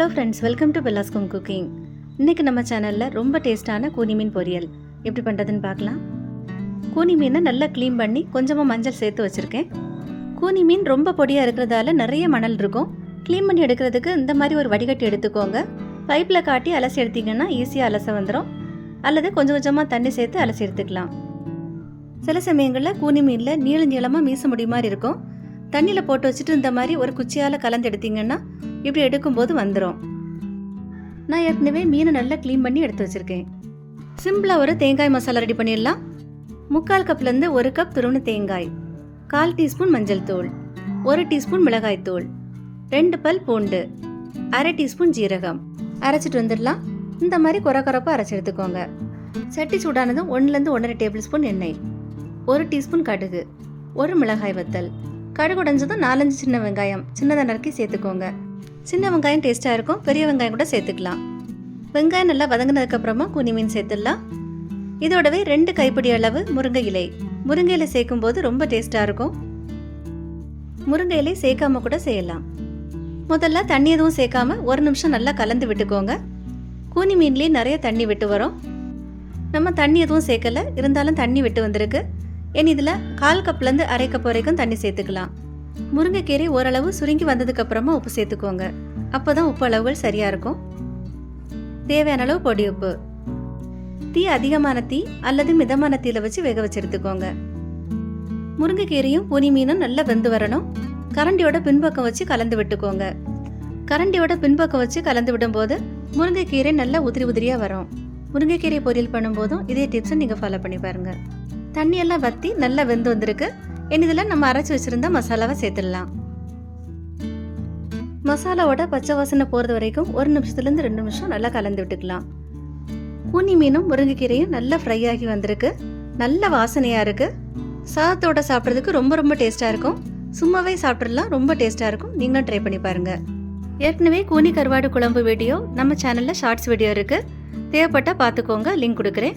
Hello friends welcome to பெல்லாஸ்கம் cooking இன்னைக்கு நம்ம சேனலில் ரொம்ப டேஸ்ட்டான கூனி மீன் பொரியல். எப்படி பண்ணுறதுன்னு பார்க்கலாம். கூனி மீனை நல்லா க்ளீன் பண்ணி கொஞ்சமாக மஞ்சள் சேர்த்து வச்சுருக்கேன். கூனி மீன் ரொம்ப பொடியாக இருக்கிறதால நிறைய மணல் இருக்கும். க்ளீன் பண்ணி எடுக்கிறதுக்கு இந்த மாதிரி ஒரு வடிகட்டி எடுத்துக்கோங்க. பைப்பில் காட்டி அலசி எடுத்தீங்கன்னா ஈஸியாக அலச வந்துடும் அல்லது கொஞ்சம் கொஞ்சமாக தண்ணி சேர்த்து அலசி எடுத்துக்கலாம். சில சமயங்களில் கூனி மீனில் நீள நீளமாக மீச முடி மாதிரி இருக்கும். தண்ணியில் போட்டு வச்சுட்டு இந்த மாதிரி ஒரு குச்சியால் கலந்து எடுத்தீங்கன்னா இப்படி எடுக்கும்போது வந்துடும் நான் ஏற்கனவே மீனை நல்லா க்ளீன் பண்ணி எடுத்து வச்சுருக்கேன். சிம்பிளாக ஒரு தேங்காய் மசாலா ரெடி பண்ணிடலாம். முக்கால் கப்லேருந்து ஒரு கப் துருவன தேங்காய் கால் டீஸ்பூன் மஞ்சள் தூள் ஒரு டீஸ்பூன் மிளகாய் தூள் ரெண்டு பல் பூண்டு அரை டீஸ்பூன் ஜீரகம். அரைச்சிட்டு வந்துடலாம். இந்த மாதிரி குறை குறைப்பாக அரைச்சி எடுத்துக்கோங்க. சட்டி சூடானதும் ஒன்றுலேருந்து ஒன்றரை டேபிள் ஸ்பூன் எண்ணெய் ஒரு டீஸ்பூன் கடுகு ஒரு மிளகாய் வத்தல் கடுகு உடைஞ்சதும் நாலஞ்சு சின்ன வெங்காயம் சின்னதாக நறுக்கி சேர்த்துக்கோங்க. சின்ன வெங்காயம் டேஸ்ட்டாக இருக்கும் பெரிய வெங்காயம் கூட சேர்த்துக்கலாம். வெங்காயம் நல்லா வதங்கினதுக்கப்புறமா குனி கூனி மீன் சேர்த்துடலாம். இதோடவே ரெண்டு கைப்பிடி அளவு முருங்கை இலை. முருங்கை இலை சேர்க்கும் போது ரொம்ப டேஸ்ட்டாக இருக்கும். முருங்கை இலை சேர்க்காம கூட செய்யலாம். முதல்ல தண்ணி எதுவும் சேர்க்காம ஒரு நிமிஷம் நல்லா கலந்து விட்டுக்கோங்க. கூனி மீன்லேயே நிறைய தண்ணி விட்டு வரும். நம்ம தண்ணி எதுவும் சேர்க்கல இருந்தாலும் தண்ணி விட்டு வந்திருக்கு. என் இதில் கால் கப்லேருந்து அரை கப் வரைக்கும் தண்ணி சேர்த்துக்கலாம். முருங்கைக்கீரை ஓரளவு சுருங்கி வந்ததுக்கு அப்புறமா உப்பு சேர்த்துக்கோங்க. அப்போ தான் உப்பு அளவுகள் சரியாக இருக்கும். தேவையான அளவு பொடி உப்பு. தீ அதிகமான தீ அல்லது மிதமான தீயில வச்சு வேக வச்சு எடுத்துக்கோங்க. முருங்கைக்கீரையும் புனி மீனும் நல்லா வெந்து வரணும். கரண்டியோட பின்பக்கம் வச்சு கலந்து விட்டுக்கோங்க. கரண்டியோட பின்பக்கம் வச்சு கலந்து விடும்போது முருங்கைக்கீரை நல்லா உதிரி உதிரியாக வரும். முருங்கைக்கீரை பொரியல் பண்ணும்போதும் இதே டிப்ஸை நீங்கள் ஃபாலோ பண்ணி பாருங்கள் தண்ணியெல்லாம் வற்றி நல்லா வெந்து வந்திருக்கு. இனி இதில் நம்ம அரைச்சி வச்சுருந்த மசாலாவை சேர்த்துடலாம். மசாலாவோட பச்சை வாசனை போகிறது வரைக்கும் ஒரு நிமிஷத்துலேருந்து ரெண்டு நிமிஷம் நல்லா கலந்து விட்டுக்கலாம். கூனி மீனும் முருங்கைக்கீரையும் நல்லா ஃப்ரை ஆகி வந்திருக்கு. நல்ல வாசனையாக இருக்குது சாதத்தோட சாப்பிட்றதுக்கு ரொம்ப ரொம்ப டேஸ்ட்டாக இருக்கும். சும்மாவே சாப்பிட்றலாம் ரொம்ப டேஸ்ட்டாக இருக்கும். நீங்களும் ட்ரை பண்ணி பாருங்கள் ஏற்கனவே கூனி கருவாடு குழம்பு வீடியோ நம்ம சேனலில் ஷார்ட்ஸ் வீடியோ இருக்குது தேவைப்பட்டால் பார்த்துக்கோங்க. லிங்க் கொடுக்குறேன்.